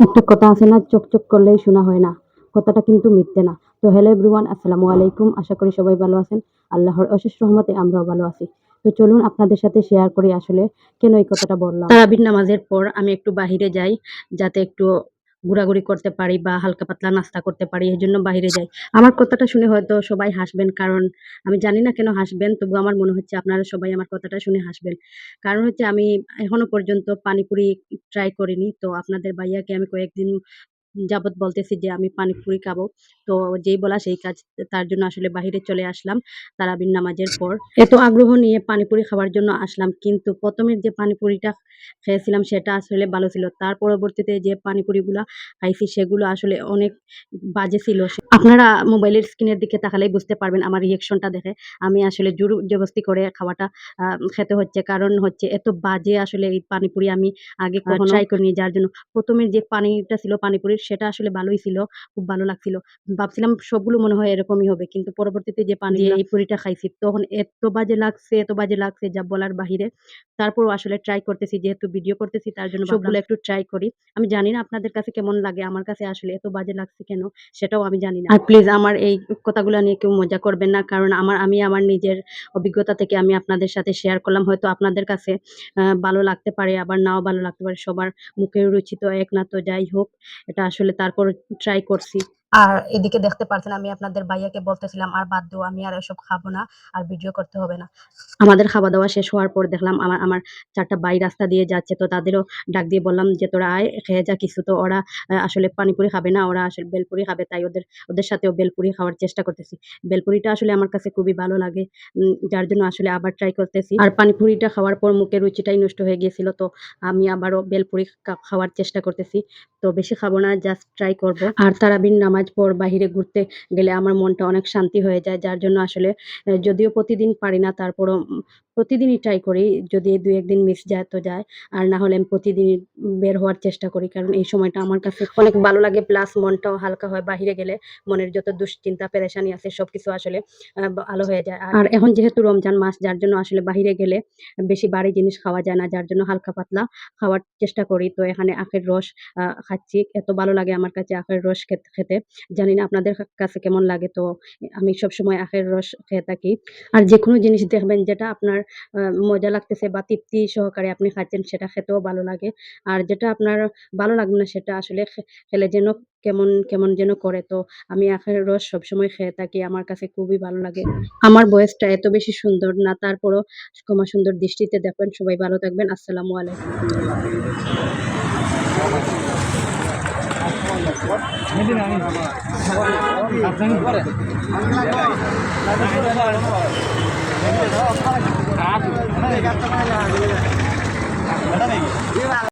একটা কথা আছে না, চোখ চোখ করলেই শোনা হয় না। কথাটা কিন্তু মিথ্যে না। তো হ্যালো এভরিওয়ান আসসালামু আলাইকুম। আশা করি সবাই ভালো আছেন। আল্লাহর অশেষ রহমতে আমরাও ভালো আছি। তো চলুন আপনাদের সাথে শেয়ার করি আসলে কেন এই কথাটা বললাম। তারাবির নামাজের পর আমি একটু বাহিরে যাই, যাতে একটু ঘোরাঘুরি করতে পারি বা হালকা পাতলা নাস্তা করতে পারি, এই জন্য বাইরে যাই। আমার কথাটা শুনে হয়তো সবাই হাসবেন, কারণ আমি জানি না কেন হাসবেন তবু আমার মনে হচ্ছে আপনারা সবাই আমার কথাটা শুনে হাসবেন। কারণ হচ্ছে আমি এখনও পর্যন্ত পানিপুরি ট্রাই করিনি, তো আপনাদের ভাইয়াকে আমি কয়েকদিন যাবৎ বলতেছি যে আমি পানিপুরি খাব। তো যেই বলা সেই কাজ, তার জন্য আসলে বাহিরে চলে আসলাম তারাবির নামাজের পর। এত আগ্রহ নিয়ে পানিপুরি খাওয়ার জন্য আসলাম, কিন্তু প্রথমের যে পানিপুরিটা খেয়েছিলাম সেটা আসলে ভালো ছিল। তার পরবর্তীতে যে পানিপুরিগুলা খাইছি সেগুলো আসলে অনেক বাজে ছিল। আপনারা মোবাইলের স্ক্রিনের দিকে তাকালেই বুঝতে পারবেন আমার রিয়েকশনটা দেখে। আমি আসলে জোর জবস্তি করে খাওয়াটা খেতে হচ্ছে। কারণ হচ্ছে এত বাজে আসলে এই পানিপুরি আমি আগে ট্রাই করিনি যার জন্য প্রথমে যে পানিটা ছিল পানিপুরির সেটা আসলে ভালোই ছিল খুব ভালো লাগছিল। ভাবছিলাম সবগুলো মনে হয় এরকমই হবে কিন্তু পরবর্তীতে যে পানি এই পুরিটা খাইছি তখন এত বাজে লাগছে এত বাজে লাগছে যা বলার বাহিরে। তারপরও আসলে ট্রাই করতেছি যেহেতু ভিডিও করতেছি তার জন্য সবগুলো একটু ট্রাই করি। আমি জানি না আপনাদের কাছে কেমন লাগে আমার কাছে আসলে এত বাজে লাগছে কেন সেটাও আমি জানি না। আর প্লিজ আমার এই কথাগুলো নিয়ে কেউ মজা করবেন না কারণ আমার আমি আমার নিজের অভিজ্ঞতা থেকে আমি আপনাদের সাথে শেয়ার করলাম। হয়তো আপনাদের কাছে ভালো লাগতে পারে আবার নাও ভালো লাগতে পারে সবার মুখের রুচি তো এক না তো যাই হোক এটা আসলে তারপর ট্রাই করছি। আর এদিকে দেখতে পারছেন, আমি আপনাদের ভাইয়াকে বলতেছিলাম, আর বাদ দেও, আমি আর এসব খাব না, আর ভিডিও করতে হবে না। আমাদের খাওয়া দাওয়া শেষ হওয়ার পর দেখলাম, আমার আমার চারটা বাই রাস্তা দিয়ে যাচ্ছে, তো তাদেরও ডাক দিয়ে বললাম যে, তোরা আয়, খেয়ে যা কিছু। তো ওরা আসলে পানিপুরি খাবে না, ওরা আসলে বেলপুরি খাবে, তাই ওদের ওদের সাথেও বেলপুরি খাওয়ার চেষ্টা করতেছি। বেলপুরিটা আসলে আমার কাছে খুবই ভালো লাগে যার জন্য আসলে আবার ট্রাই করতেছি। আর পানিপুরিটা খাওয়ার পর মুখের রুচিটাই নষ্ট হয়ে গিয়েছিল, তো আমি আবারও বেলপুরি খাওয়ার চেষ্টা করতেছি। তো বেশি খাব না জাস্ট ট্রাই করব। আর তারাবির নামাজ পর বাহিরে ঘুরতে গেলে আমার মনটা অনেক শান্তি হয়ে যায়। যার জন্য আসলে যদিও প্রতিদিন পারি না তারপরও প্রতিদিনই ট্রাই করি। যদি দু একদিন মিস যায় তো যায়। আর না হলে আমি প্রতিদিনই বের হওয়ার চেষ্টা করি। কারণ এই সময়টা আমার কাছে অনেক ভালো লাগে। প্লাস মনটাও হালকা হয় বাহিরে গেলে। মনের যত দুশ্চিন্তা পেরেশানি আছে সবকিছু আসলে আহ, ভালো হয়ে যায়। আর এখন যেহেতু রমজান মাস যার জন্য আসলে বাহিরে গেলে বেশি বাড়ি জিনিস খাওয়া যায় না। যার জন্য হালকা পাতলা খাওয়ার চেষ্টা করি। তো এখানে আখের রস খাচ্ছি। এত ভালো লাগে আমার কাছে আখের রস খেতে খেতে। জানি না আপনাদের কাছে কেমন লাগে তো, আমি সব সময় আখের রস খেয়ে থাকি। আর যে কোনো জিনিস দেখবেন যেটা আপনার মজা লাগতেছে বা তৃপ্তি সহকারে আপনি খাচ্ছেন, সেটা খেতেও ভালো লাগে। আর যেটা আপনার ভালো লাগবে না, সেটা আসলে খেলে যেন কেমন কেমন যেন করে। তো আমি আখের রস সবসময় খেয়ে থাকি, আমার কাছে খুবই ভালো লাগে। আমার বয়সটা এত বেশি সুন্দর না, তারপরও ক্ষমা সুন্দর দৃষ্টিতে দেখবেন। সবাই ভালো থাকবেন। আসসালামু আলাইকুম। আপনি